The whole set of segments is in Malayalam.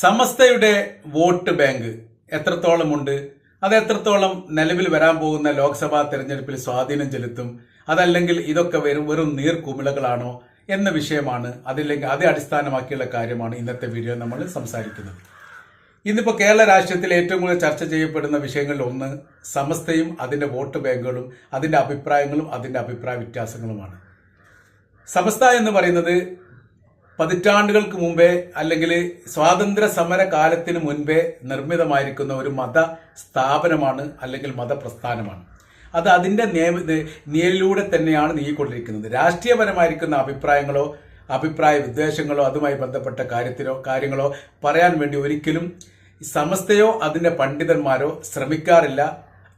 സമസ്തയുടെ വോട്ട് ബാങ്ക് എത്രത്തോളമുണ്ട്? അത് എത്രത്തോളം നിലവിൽ വരാൻ പോകുന്ന ലോക്സഭാ തെരഞ്ഞെടുപ്പിൽ സ്വാധീനം ചെലുത്തും? അതല്ലെങ്കിൽ ഇതൊക്കെ വെറും വെറും നീർക്കുമിളകളാണോ എന്ന വിഷയമാണ്. അതില്ലെങ്കിൽ അതേ അടിസ്ഥാനമാക്കിയുള്ള കാര്യമാണ് ഇന്നത്തെ വീഡിയോ നമ്മൾ സംസാരിക്കുന്നത്. ഇന്നിപ്പോൾ കേരള രാഷ്ട്രീയത്തിൽ ഏറ്റവും കൂടുതൽ ചർച്ച ചെയ്യപ്പെടുന്ന വിഷയങ്ങളിൽ ഒന്ന് സമസ്തയും അതിന്റെ വോട്ട് ബാങ്കുകളും അതിന്റെ അഭിപ്രായങ്ങളും അതിന്റെ അഭിപ്രായ വ്യത്യാസങ്ങളുമാണ്. സമസ്ത എന്ന് പറയുന്നത് പതിറ്റാണ്ടുകൾക്ക് മുമ്പേ അല്ലെങ്കിൽ സ്വാതന്ത്ര്യ സമര കാലത്തിന് മുൻപേ നിർമ്മിതമായിരിക്കുന്ന ഒരു മത സ്ഥാപനമാണ് അല്ലെങ്കിൽ മതപ്രസ്ഥാനമാണ്. അത് അതിന്റെ നിയമ നിയലിലൂടെ തന്നെയാണ് നീങ്ങിക്കൊണ്ടിരിക്കുന്നത്. രാഷ്ട്രീയപരമായിരിക്കുന്ന അഭിപ്രായങ്ങളോ അഭിപ്രായ വിദ്വേഷങ്ങളോ അതുമായി ബന്ധപ്പെട്ട കാര്യത്തിലോ കാര്യങ്ങളോ പറയാൻ വേണ്ടി ഒരിക്കലും സമസ്തയോ അതിന്റെ പണ്ഡിതന്മാരോ ശ്രമിക്കാറില്ല.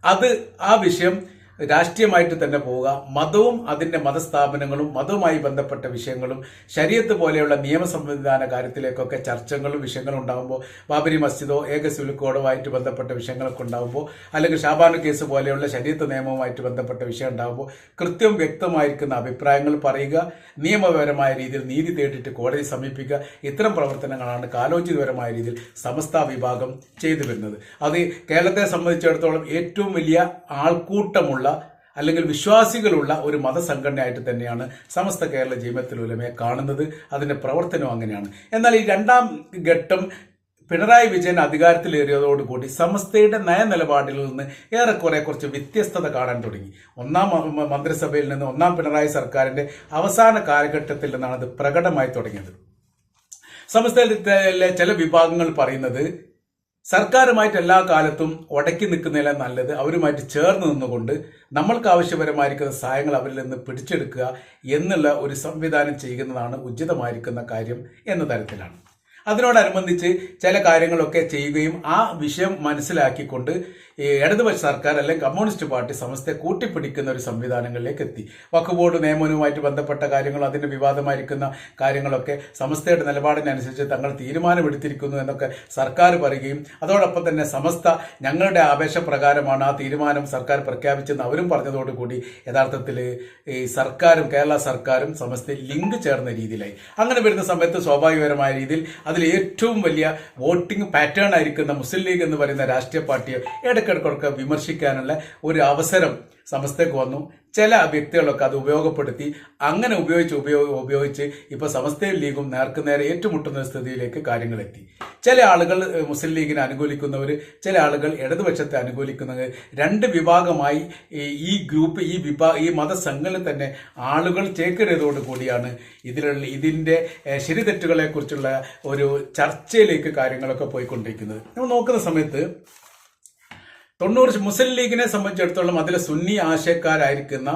അത് ആ വിഷയം രാഷ്ട്രീയമായിട്ട് തന്നെ പോവുക. മതവും അതിന്റെ മതസ്ഥാപനങ്ങളും മതവുമായി ബന്ധപ്പെട്ട വിഷയങ്ങളും ശരീരത്ത് പോലെയുള്ള നിയമ സംവിധാന കാര്യത്തിലേക്കൊക്കെ ചർച്ചകളും വിഷയങ്ങളും ഉണ്ടാകുമ്പോൾ ബാബരി മസ്ജിദോ ഏക സിവിൽ ആയിട്ട് ബന്ധപ്പെട്ട വിഷയങ്ങളൊക്കെ ഉണ്ടാകുമ്പോൾ അല്ലെങ്കിൽ ഷാബാനു കേസ് പോലെയുള്ള ശരീരത്ത് നിയമവുമായിട്ട് ബന്ധപ്പെട്ട വിഷയം ഉണ്ടാകുമ്പോൾ കൃത്യം വ്യക്തമായിരിക്കുന്ന അഭിപ്രായങ്ങൾ പറയുക നിയമപരമായ രീതിയിൽ നീതി തേടിയിട്ട് കോടതി സമീപിക്കുക ഇത്തരം പ്രവർത്തനങ്ങളാണ് കാലോചിതപരമായ രീതിയിൽ സമസ്ത വിഭാഗം ചെയ്തു വരുന്നത്. അത് കേരളത്തെ സംബന്ധിച്ചിടത്തോളം ഏറ്റവും വലിയ ആൾക്കൂട്ടമുള്ള അല്ലെങ്കിൽ വിശ്വാസികളുള്ള ഒരു മതസംഘടനയായിട്ട് തന്നെയാണ് സമസ്ത കേരള ജീവത്തിൽ ഉലമയെ കാണുന്നത് അതിന്റെ പ്രവർത്തനം അങ്ങനെയാണ്. എന്നാൽ ഈ രണ്ടാം ഘട്ടം പിണറായി വിജയൻ അധികാരത്തിലേറിയതോടുകൂടി സമസ്തയുടെ നയനിലപാടിൽ നിന്ന് ഏറെക്കുറെ കുറച്ച് വ്യത്യസ്തത കാണാൻ തുടങ്ങി. ഒന്നാം മന്ത്രിസഭയിൽ നിന്ന് ഒന്നാം പിണറായി സർക്കാരിന്റെ അവസാന കാലഘട്ടത്തിൽ നിന്നാണ് അത് പ്രകടമായി തുടങ്ങിയത്. സമസ്തയിലെ ചില വിഭാഗങ്ങൾ പറയുന്നത് സർക്കാരുമായിട്ട് എല്ലാ കാലത്തും ഉടക്കി നിൽക്കുന്നതിലെ നല്ലത് അവരുമായിട്ട് ചേർന്ന് നിന്നുകൊണ്ട് നമ്മൾക്ക് ആവശ്യപരമായിരിക്കുന്ന സഹായങ്ങൾ അവരിൽ നിന്ന് പിടിച്ചെടുക്കുക എന്നുള്ള ഒരു സംവിധാനം ചെയ്യുന്നതാണ് ഉചിതമായിരിക്കുന്ന കാര്യം എന്ന തരത്തിലാണ്. അതിനോടനുബന്ധിച്ച് ചില കാര്യങ്ങളൊക്കെ ചെയ്യുകയും ആ വിഷയം മനസ്സിലാക്കിക്കൊണ്ട് ഈ ഇടതുപക്ഷ സർക്കാർ അല്ലെങ്കിൽ കമ്മ്യൂണിസ്റ്റ് പാർട്ടി സമസ്തയെ കൂട്ടിപ്പിടിക്കുന്ന ഒരു സംവിധാനങ്ങളിലേക്ക് എത്തി. വഖഫ് ബോർഡ് നിയമനവുമായിട്ട് ബന്ധപ്പെട്ട കാര്യങ്ങൾ അതിന്റെ വിവാദമായിരിക്കുന്ന കാര്യങ്ങളൊക്കെ സമസ്തയുടെ നിലപാടിനനുസരിച്ച് തങ്ങൾ തീരുമാനമെടുത്തിരിക്കുന്നു എന്നൊക്കെ സർക്കാർ പറയുകയും അതോടൊപ്പം തന്നെ സമസ്ത ഞങ്ങളുടെ ആവേശപ്രകാരമാണ് ആ തീരുമാനം സർക്കാർ പ്രഖ്യാപിച്ചെന്ന് അവരും പറഞ്ഞതോടുകൂടി യഥാർത്ഥത്തിൽ ഈ സർക്കാരും കേരള സർക്കാരും സമസ്തയിൽ ലിങ്ക് ചേർന്ന രീതിയിലായി. അങ്ങനെ വരുന്ന സമയത്ത് സ്വാഭാവികപരമായ രീതിയിൽ അതിൽ ഏറ്റവും വലിയ വോട്ടിംഗ് പാറ്റേൺ ആയിരിക്കുന്ന മുസ്ലിം ലീഗ് എന്ന് പറയുന്ന രാഷ്ട്രീയ പാർട്ടിയെ ഇടയ്ക്കിടയ്ക്കൊക്കെ വിമർശിക്കാനുള്ള ഒരു അവസരം സമസ്തയ്ക്ക് വന്നു. ചില വ്യക്തികളൊക്കെ അത് ഉപയോഗപ്പെടുത്തി. അങ്ങനെ ഉപയോഗിച്ച് ഉപയോഗ ഉപയോഗിച്ച് ഇപ്പൊ സമസ്തയും ലീഗും നേർക്കുനേരെ ഏറ്റുമുട്ടുന്ന ഒരു സ്ഥിതിയിലേക്ക് കാര്യങ്ങൾ എത്തി. ചില ആളുകൾ മുസ്ലിം ലീഗിനെ അനുകൂലിക്കുന്നവർ ചില ആളുകൾ ഇടതുപക്ഷത്തെ അനുകൂലിക്കുന്നവർ രണ്ട് വിഭാഗമായി ഈ- ഗ്രൂപ്പ് ഈ വിഭാ ഈ മതസംഘങ്ങളിൽ തന്നെ ആളുകൾ ചേക്കേറിയതോട് കൂടിയാണ് ഇതിലുള്ള ഇതിന്റെ ശരിതെറ്റുകളെക്കുറിച്ചുള്ള ശരിതെറ്റുകളെ കുറിച്ചുള്ള ഒരു ചർച്ചയിലേക്ക് കാര്യങ്ങളൊക്കെ പോയിക്കൊണ്ടിരിക്കുന്നത്. നമ്മൾ നോക്കുന്ന സമയത്ത് തൊണ്ണൂറ് മുസ്ലിം ലീഗിനെ സംബന്ധിച്ചിടത്തോളം അതിലെ സുന്നി ആശയക്കാരായിരിക്കുന്ന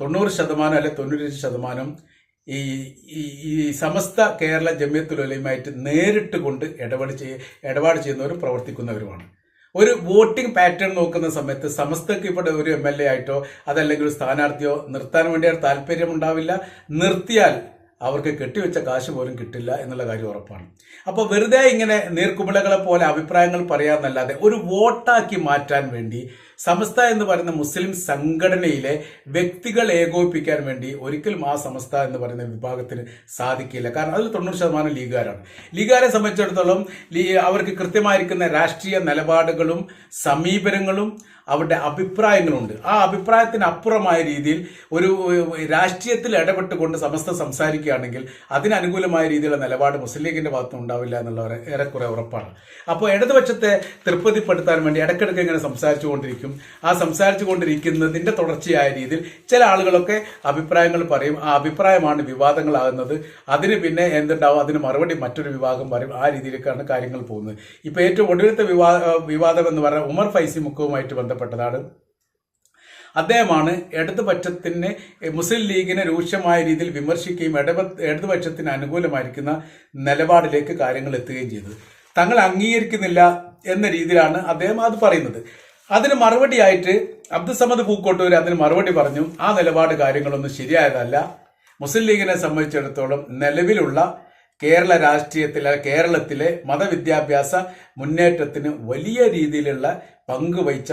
തൊണ്ണൂറ് ശതമാനം അല്ലെ തൊണ്ണൂറ്റഞ്ച് ശതമാനം ഈ ഈ സമസ്ത കേരള ജമ്യത്തുലമയുമായിട്ട് നേരിട്ട് കൊണ്ട് ഇടപാട് ചെയ്യ ഇടപാട് ചെയ്യുന്നവരും പ്രവർത്തിക്കുന്നവരുമാണ്. ഒരു വോട്ടിംഗ് പാറ്റേൺ നോക്കുന്ന സമയത്ത് സമസ്തക്ക് ഇവിടെ ഒരു എം എൽ എ ആയിട്ടോ അതല്ലെങ്കിൽ ഒരു സ്ഥാനാർത്ഥിയോ നിർത്താൻ വേണ്ടി താല്പര്യമുണ്ടാവില്ല. നിർത്തിയാൽ അവർക്ക് കെട്ടിവെച്ച കാശ് പോലും കിട്ടില്ല എന്നുള്ള കാര്യം ഉറപ്പാണ്. അപ്പോൾ വെറുതെ ഇങ്ങനെ നീർക്കുമിളകളെ പോലെ അഭിപ്രായങ്ങൾ പറയാമെന്നല്ലാതെ ഒരു വോട്ടാക്കി മാറ്റാൻ വേണ്ടി സമസ്ത എന്ന് പറയുന്ന മുസ്ലിം സംഘടനയിലെ വ്യക്തികൾ ഏകോപിപ്പിക്കാൻ വേണ്ടി ഒരിക്കലും ആ സമസ്ത എന്ന് പറയുന്ന വിഭാഗത്തിന് സാധിക്കില്ല. കാരണം അതിൽ തൊണ്ണൂറ് ശതമാനം ലീഗുകാരാണ്. ലീഗുകാരെ സംബന്ധിച്ചിടത്തോളം അവർക്ക് കൃത്യമായിരിക്കുന്ന രാഷ്ട്രീയ നിലപാടുകളും സമീപനങ്ങളും അവരുടെ അഭിപ്രായങ്ങളുണ്ട്. ആ അഭിപ്രായത്തിന് അപ്പുറമായ രീതിയിൽ ഒരു രാഷ്ട്രീയത്തിൽ ഇടപെട്ടുകൊണ്ട് സമസ്ത സംസാരിക്കുകയാണെങ്കിൽ അതിനനുകൂലമായ രീതിയിലുള്ള നിലപാട് മുസ്ലിം ലീഗിന്റെ ഭാഗത്തുനിന്ന് ഉണ്ടാവില്ല എന്നുള്ള ഏറെക്കുറെ ഉറപ്പാണ്. അപ്പോൾ ഇടതുപക്ഷത്തെ തൃപ്തിപ്പെടുത്താൻ വേണ്ടി ഇടയ്ക്കിടയ്ക്ക് ഇങ്ങനെ സംസാരിച്ചു കൊണ്ടിരിക്കും ആ സംസാരിച്ചു കൊണ്ടിരിക്കുന്നതിന്റെ തുടർച്ചയായ രീതിയിൽ ചില ആളുകളൊക്കെ അഭിപ്രായങ്ങൾ പറയും. ആ അഭിപ്രായമാണ് വിവാദങ്ങളാകുന്നത്. അതിന് പിന്നെ എന്തുണ്ടാവും? അതിന് മറുപടി മറ്റൊരു വിഭാഗം പറയും. ആ രീതിയിലേക്കാണ് കാര്യങ്ങൾ പോകുന്നത്. ഇപ്പൊ ഏറ്റവും ഒടുവിലത്തെ വിവാ വിവാദം എന്ന് പറഞ്ഞാൽ ഉമർ ഫൈസി മുഖവുമായിട്ട് ബന്ധപ്പെട്ടതാണ് അദ്ദേഹമാണ് ഇടതുപക്ഷത്തിന് മുസ്ലിം ലീഗിനെ രൂക്ഷമായ രീതിയിൽ വിമർശിക്കുകയും ഇടപ ഇടതുപക്ഷത്തിന് അനുകൂലമായിരിക്കുന്ന നിലപാടിലേക്ക് കാര്യങ്ങൾ എത്തുകയും ചെയ്തത്. തങ്ങൾ അംഗീകരിക്കുന്നില്ല എന്ന രീതിയിലാണ് അദ്ദേഹം അത് പറയുന്നത്. അതിന് മറുപടിയായിട്ട് അബ്ദുസമദ് പൂക്കോട്ടൂർ അതിന് മറുപടി പറഞ്ഞു ആ നിലപാട് കാര്യങ്ങളൊന്നും ശരിയായതല്ല. മുസ്ലിം ലീഗിനെ സംബന്ധിച്ചിടത്തോളം നിലവിലുള്ള കേരള രാഷ്ട്രീയത്തിലെ കേരളത്തിലെ മതവിദ്യാഭ്യാസ മുന്നേറ്റത്തിന് വലിയ രീതിയിലുള്ള പങ്ക് വഹിച്ച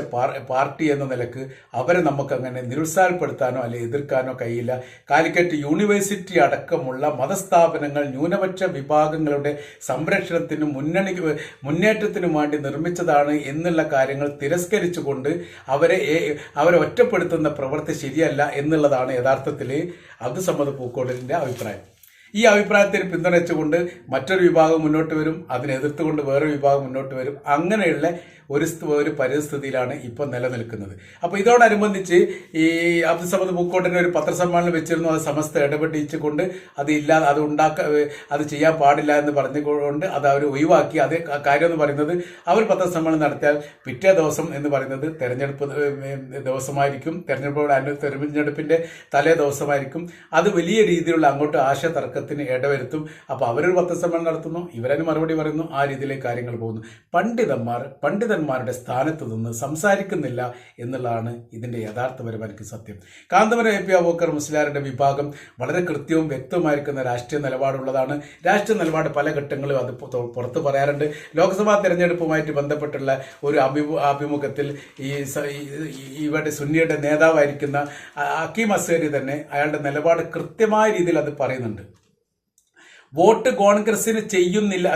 പാർട്ടി എന്ന നിലയ്ക്ക് അവരെ നമുക്ക് അങ്ങനെ നിരുത്സാഹപ്പെടുത്താനോ അല്ലെ എതിർക്കാനോ കഴിയില്ല. കാലിക്കറ്റ് യൂണിവേഴ്സിറ്റി അടക്കമുള്ള മതസ്ഥാപനങ്ങൾ ന്യൂനപക്ഷ വിഭാഗങ്ങളുടെ സംരക്ഷണത്തിനും മുന്നണി മുന്നേറ്റത്തിനും വേണ്ടി നിർമ്മിച്ചതാണ് എന്നുള്ള കാര്യങ്ങൾ തിരസ്കരിച്ചുകൊണ്ട് അവരെ അവരെ ഒറ്റപ്പെടുത്തുന്ന പ്രവൃത്തി ശരിയല്ല എന്നുള്ളതാണ് യഥാർത്ഥത്തിൽ അബ്ദുസമ്മദ് പൂക്കോടിന്റെ അഭിപ്രായം. ഈ അഭിപ്രായത്തിന് പിന്തുണച്ചുകൊണ്ട് മറ്റൊരു വിഭാഗം മുന്നോട്ട് വരും അതിനെ എതിർത്തുകൊണ്ട് വേറൊരു വിഭാഗം മുന്നോട്ട് വരും. അങ്ങനെയുള്ള ഒരു ഒരു പരിസ്ഥിതിയിലാണ് ഇപ്പോൾ നിലനിൽക്കുന്നത്. അപ്പോൾ ഇതോടനുബന്ധിച്ച് ഈ അബ്ദുസമദ് പൂക്കോട്ടിന് ഒരു പത്രസമ്മേളനം വെച്ചിരുന്നു. അത് സമസ്ത ഇടപെട്ടിച്ചുകൊണ്ട് അത് ഇല്ലാതെ അത് ഉണ്ടാക്ക അത് ചെയ്യാൻ പാടില്ല എന്ന് പറഞ്ഞുകൊണ്ട് അത് അവർ ഒഴിവാക്കി. അതേ കാര്യം എന്ന് പറയുന്നത് അവർ പത്രസമ്മേളനം നടത്തിയാൽ പിറ്റേ ദിവസം എന്ന് പറയുന്നത് തെരഞ്ഞെടുപ്പ് ദിവസമായിരിക്കും. തെരഞ്ഞെടുപ്പ് തെരഞ്ഞെടുപ്പിന്റെ തലേ ദിവസമായിരിക്കും. അത് വലിയ രീതിയിലുള്ള അങ്ങോട്ട് ആശയ തർക്കത്തിന് ഇടവരുത്തും. അപ്പോൾ അവരൊരു പത്രസമ്മേളനം നടത്തുന്നു ഇവരതിന് മറുപടി പറയുന്നു ആ രീതിയിലേക്ക് കാര്യങ്ങൾ പോകുന്നു. പണ്ഡിതന്മാർ പണ്ഡിതന്മാരുടെ സ്ഥാനത്ത് നിന്ന് സംസാരിക്കുന്നില്ല എന്നുള്ളതാണ് ഇതിന്റെ യഥാർത്ഥപരമായിരിക്കും സത്യം. കാന്തപുരം എ പി അബോക്കർ മുസ്ലിയാരുടെ വിഭാഗം വളരെ കൃത്യവും വ്യക്തമായിരിക്കുന്ന രാഷ്ട്രീയ നിലപാടുള്ളതാണ്. രാഷ്ട്രീയ നിലപാട് പല ഘട്ടങ്ങളിലും അത് പുറത്തു പറയാറുണ്ട്. ലോക്സഭാ തെരഞ്ഞെടുപ്പുമായിട്ട് ബന്ധപ്പെട്ടുള്ള ഒരു അഭിമു അഭിമുഖത്തിൽ ഈ ഇവരുടെ സുന്നിയുടെ നേതാവായിരിക്കുന്ന അക്കീം അസേരി തന്നെ അയാളുടെ നിലപാട് കൃത്യമായ രീതിയിൽ അത് പറയുന്നുണ്ട്. വോട്ട് കോൺഗ്രസിന് ചെയ്യുന്നില്ല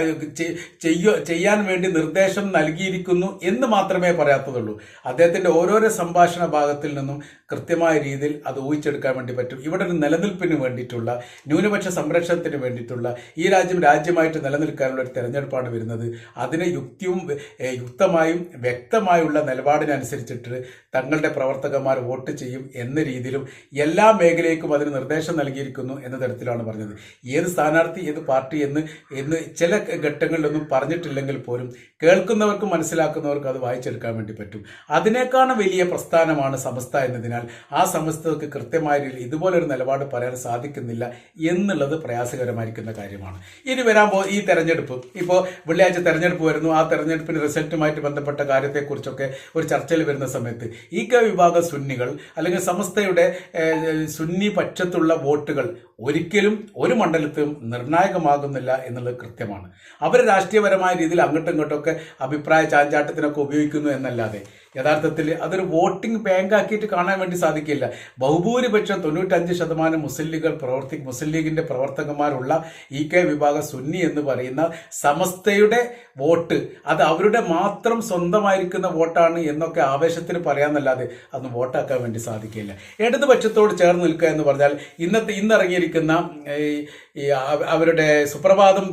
ചെയ്യോ ചെയ്യാൻ വേണ്ടി നിർദ്ദേശം നൽകിയിരിക്കുന്നു എന്ന് മാത്രമേ പറയാത്തതുള്ളൂ. അദ്ദേഹത്തിന്റെ ഓരോരോ സംഭാഷണ ഭാഗത്തിൽ നിന്നും കൃത്യമായ രീതിയിൽ അത് ഊഹിച്ചെടുക്കാൻ വേണ്ടി പറ്റും. ഇവിടെ ഒരു നിലനിൽപ്പിന് വേണ്ടിയിട്ടുള്ള ന്യൂനപക്ഷ സംരക്ഷണത്തിന് വേണ്ടിയിട്ടുള്ള ഈ രാജ്യം രാജ്യമായിട്ട് നിലനിൽക്കാനുള്ള ഒരു തെരഞ്ഞെടുപ്പാണ് വരുന്നത്. അതിനെ യുക്തിയും യുക്തമായും വ്യക്തമായുള്ള നിലപാടിനനുസരിച്ചിട്ട് തങ്ങളുടെ പ്രവർത്തകന്മാർ വോട്ട് ചെയ്യും എന്ന രീതിയിലും എല്ലാ മേഖലയ്ക്കും അതിന് നിർദ്ദേശം നൽകിയിരിക്കുന്നു എന്ന തരത്തിലാണ് പറഞ്ഞത്. ഏത് സ്ഥാനാർത്ഥി ഏത് പാർട്ടി എന്ന് എന്ന് ചില ഘട്ടങ്ങളിലൊന്നും പറഞ്ഞിട്ടില്ലെങ്കിൽ പോലും കേൾക്കുന്നവർക്ക് മനസ്സിലാക്കുന്നവർക്ക് അത് വായിച്ചെടുക്കാൻ വേണ്ടി പറ്റും. അതിനേക്കാളും വലിയ പ്രസ്ഥാനമാണ് സമസ്ത എന്നതിനാൽ ആ സമസ്തക്ക് കൃത്യമായ രീതിയിൽ ഇതുപോലൊരു നിലപാട് പറയാൻ സാധിക്കുന്നില്ല എന്നുള്ളത് പ്രയാസകരമായിരിക്കുന്ന കാര്യമാണ്. ഇനി വരാൻ പോ ഈ തെരഞ്ഞെടുപ്പ്. ഇപ്പോൾ വെള്ളിയാഴ്ച തെരഞ്ഞെടുപ്പ് വരുന്നു. ആ തെരഞ്ഞെടുപ്പിന്റെ റിസൾട്ടുമായിട്ട് ബന്ധപ്പെട്ട കാര്യത്തെക്കുറിച്ചൊക്കെ ഒരു ചർച്ചയിൽ വരുന്ന സമയത്ത് ഈ ക വിഭാഗം സുന്നികൾ അല്ലെങ്കിൽ സമസ്തയുടെ സുന്നി പക്ഷത്തുള്ള വോട്ടുകൾ ഒരിക്കലും ഒരു മണ്ഡലത്തിലും നിർണായകമാകുന്നില്ല എന്നുള്ളത് കൃത്യമാണ്. അവർ രാഷ്ട്രീയപരമായ രീതിയിൽ അങ്ങോട്ടും ഇങ്ങോട്ടൊക്കെ അഭിപ്രായ ചാഞ്ചാട്ടത്തിനൊക്കെ ഉപയോഗിക്കുന്നു എന്നല്ലാതെ യഥാർത്ഥത്തിൽ അതൊരു വോട്ടിംഗ് ബാങ്ക് ആക്കിയിട്ട് കാണാൻ വേണ്ടി സാധിക്കില്ല. ബഹുഭൂരിപക്ഷം തൊണ്ണൂറ്റഞ്ച് ശതമാനം മുസ്ലിം ലീഗുകൾ പ്രവർത്തി മുസ്ലിം ലീഗിന്റെ പ്രവർത്തകന്മാരുള്ള ഇ കെ വിഭാഗം സുന്നി എന്ന് പറയുന്ന സമസ്തയുടെ വോട്ട് അത് അവരുടെ മാത്രം സ്വന്തമായിരിക്കുന്ന വോട്ടാണ് എന്നൊക്കെ ആവേശത്തിന് പറയാമെന്നല്ലാതെ അതൊന്നും വോട്ടാക്കാൻ വേണ്ടി സാധിക്കില്ല. ഇടതുപക്ഷത്തോട് ചേർന്ന് നിൽക്കുക എന്ന് പറഞ്ഞാൽ ഇന്നത്തെ ഇന്നിറങ്ങിയിരിക്കുന്ന ഈ അവരുടെ സുപ്രഭാതം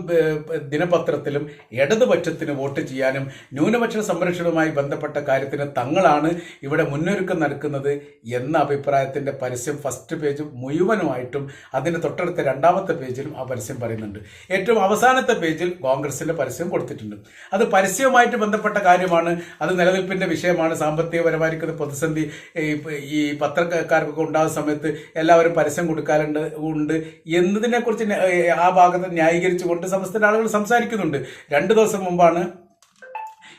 ദിനപത്രത്തിലും ഇടതുപക്ഷത്തിന് വോട്ട് ചെയ്യാനും ന്യൂനപക്ഷ സംരക്ഷണവുമായി ബന്ധപ്പെട്ട കാര്യത്തിന് തങ്ങളാണ് ഇവിടെ മുന്നൊരുക്കം നടക്കുന്നത് എന്ന അഭിപ്രായത്തിന്റെ പരസ്യം ഫസ്റ്റ് പേജ് മുഴുവനുമായിട്ടും അതിന് തൊട്ടടുത്ത രണ്ടാമത്തെ പേജിലും ആ പരസ്യം പറയുന്നുണ്ട്. ഏറ്റവും അവസാനത്തെ പേജിൽ കോൺഗ്രസിന്റെ പരസ്യം കൊടുത്തിട്ടുണ്ട്. അത് പരസ്യവുമായിട്ട് ബന്ധപ്പെട്ട കാര്യമാണ്. അത് നിലനിൽപ്പിന്റെ വിഷയമാണ്. സാമ്പത്തികപരമായിരിക്കുന്ന പ്രതിസന്ധി ഈ പത്രക്കാർക്കൊക്കെ ഉണ്ടാകുന്ന സമയത്ത് എല്ലാവരും പരസ്യം കൊടുക്കാറുണ്ട് ഉണ്ട് എന്നതിനെക്കുറിച്ച് ആ ഭാഗത്ത് ന്യായീകരിച്ചുകൊണ്ട് സമസ്ത ആളുകൾ സംസാരിക്കുന്നുണ്ട്. രണ്ടു ദിവസം മുമ്പാണ്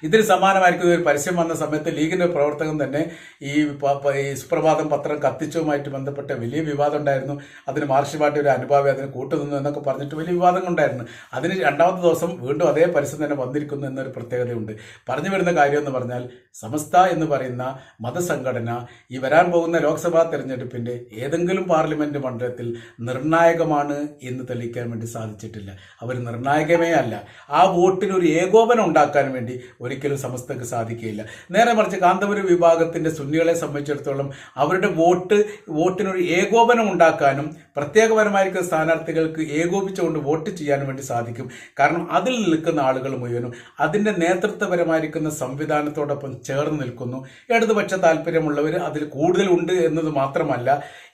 ഇതിന് സമാനമായിരിക്കുന്ന ഒരു പരസ്യം വന്ന സമയത്ത് ലീഗിന്റെ ഒരു പ്രവർത്തകൻ തന്നെ ഈ സുപ്രഭാതം പത്രം കത്തിച്ചതുമായിട്ട് ബന്ധപ്പെട്ട വലിയ വിവാദം ഉണ്ടായിരുന്നു. അതിന് മാർഷി പാട്ടി ഒരു അനുഭാവി അതിന് കൂട്ടുനിന്നു എന്നൊക്കെ പറഞ്ഞിട്ട് വലിയ വിവാദം ഉണ്ടായിരുന്നു. അതിന് രണ്ടാമത്തെ ദിവസം വീണ്ടും അതേ പരസ്യം തന്നെ വന്നിരിക്കുന്നു എന്നൊരു പ്രത്യേകതയുണ്ട്. പറഞ്ഞു വരുന്ന കാര്യം എന്ന് പറഞ്ഞാൽ സമസ്ത എന്ന് പറയുന്ന മതസംഘടന ഈ വരാൻ പോകുന്ന ലോക്സഭാ തെരഞ്ഞെടുപ്പിന്റെ ഏതെങ്കിലും പാർലമെന്റ് മണ്ഡലത്തിൽ നിർണായകമാണ് എന്ന് തെളിയിക്കാൻ വേണ്ടി സാധിച്ചിട്ടില്ല. അവർ നിർണായകമേ അല്ല. ആ വോട്ടിൽ ഒരു ഏകോപനം ഉണ്ടാക്കാൻ വേണ്ടി ഒരിക്കലും സമസ്തക്ക് സാധിക്കുകയില്ല. നേരെ മറിച്ച് കാന്തപുരം വിഭാഗത്തിന്റെ സുന്നികളെ സംബന്ധിച്ചിടത്തോളം അവരുടെ വോട്ട് വോട്ടിനൊരു ഏകോപനം ഉണ്ടാക്കാനും പ്രത്യേകപരമായിരിക്കുന്ന സ്ഥാനാർത്ഥികൾക്ക് ഏകോപിച്ചുകൊണ്ട് വോട്ട് ചെയ്യാനും വേണ്ടി സാധിക്കും. കാരണം അതിൽ നിൽക്കുന്ന ആളുകൾ മുഴുവനും അതിന്റെ നേതൃത്വപരമായിരിക്കുന്ന സംവിധാനത്തോടൊപ്പം ചേർന്ന് നിൽക്കുന്നു. ഇടതുപക്ഷ താല്പര്യമുള്ളവർ അതിൽ കൂടുതൽ ഉണ്ട് എന്നത് മാത്രമല്ല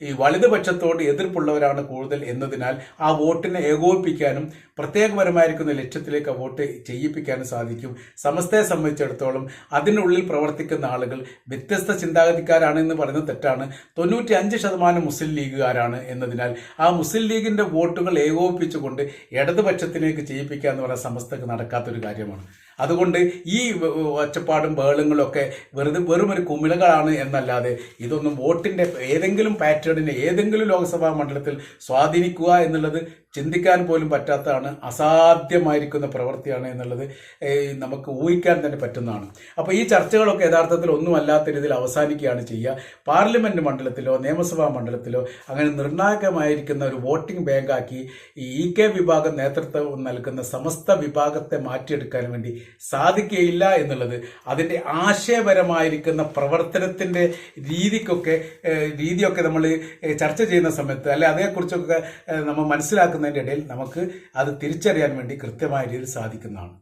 ഈ വലതുപക്ഷത്തോട് എതിർപ്പുള്ളവരാണ് കൂടുതൽ എന്നതിനാൽ ആ വോട്ടിനെ ഏകോപിപ്പിക്കാനും പ്രത്യേകപരമായിരിക്കുന്ന ലക്ഷ്യത്തിലേക്ക് വോട്ട് ചെയ്യിപ്പിക്കാനും സാധിക്കും. സമസ്തയെ സംബന്ധിച്ചിടത്തോളം അതിനുള്ളിൽ പ്രവർത്തിക്കുന്ന ആളുകൾ വ്യത്യസ്ത ചിന്താഗതിക്കാരാണ് എന്ന് പറയുന്നത് തെറ്റാണ്. തൊണ്ണൂറ്റി അഞ്ച് ശതമാനം മുസ്ലിം ലീഗുകാരാണ് എന്നതിനാൽ ആ മുസ്ലിം ലീഗിന്റെ വോട്ടുകൾ ഏകോപിപ്പിച്ചുകൊണ്ട് ഇടതുപക്ഷത്തിലേക്ക് ചെയ്യിപ്പിക്കുക എന്ന് പറയുന്ന സമസ്തക്ക് നടക്കാത്തൊരു കാര്യമാണ്. അതുകൊണ്ട് ഈ ഒറ്റപ്പാടും ബഹളങ്ങളും ഒക്കെ വെറുതെ വെറും ഒരു കുമിളകളാണ് എന്നല്ലാതെ ഇതൊന്നും വോട്ടിന്റെ ഏതെങ്കിലും പാറ്റേണിനെ ഏതെങ്കിലും ലോക്സഭാ മണ്ഡലത്തിൽ സ്വാധീനിക്കുക എന്നുള്ളത് ചിന്തിക്കാൻ പോലും പറ്റാത്തതാണ് അസാധ്യമായിരിക്കുന്ന പ്രവൃത്തിയാണ് എന്നുള്ളത് നമുക്ക് ഊഹിക്കാൻ തന്നെ പറ്റുന്നതാണ്. അപ്പോൾ ഈ ചർച്ചകളൊക്കെ യഥാർത്ഥത്തിൽ ഒന്നുമല്ലാത്ത രീതിയിൽ അവസാനിക്കുകയാണ് ചെയ്യുക. പാർലമെന്റ് മണ്ഡലത്തിലോ നിയമസഭാ മണ്ഡലത്തിലോ അങ്ങനെ നിർണായകമായിരിക്കുന്ന ഒരു വോട്ടിംഗ് ബാങ്കാക്കി ഈ കെ വിഭാഗം നേതൃത്വം നൽകുന്ന സമസ്ത വിഭാഗത്തെ മാറ്റിയെടുക്കാൻ വേണ്ടി സാധിക്കുകയില്ല എന്നുള്ളത് അതിന്റെ ആശയപരമായിരിക്കുന്ന പ്രവർത്തനത്തിന്റെ രീതിക്കൊക്കെ രീതിയൊക്കെ നമ്മൾ ചർച്ച ചെയ്യുന്ന സമയത്ത് അല്ലെ അതേക്കുറിച്ചൊക്കെ നമ്മൾ നമ്മൾ മനസ്സിലാക്കുന്നതിന്റെ ഇടയിൽ നമുക്ക് അത് തിരിച്ചറിയാൻ വേണ്ടി കൃത്യമായ രീതിയിൽ സാധിക്കുന്നതാണ്.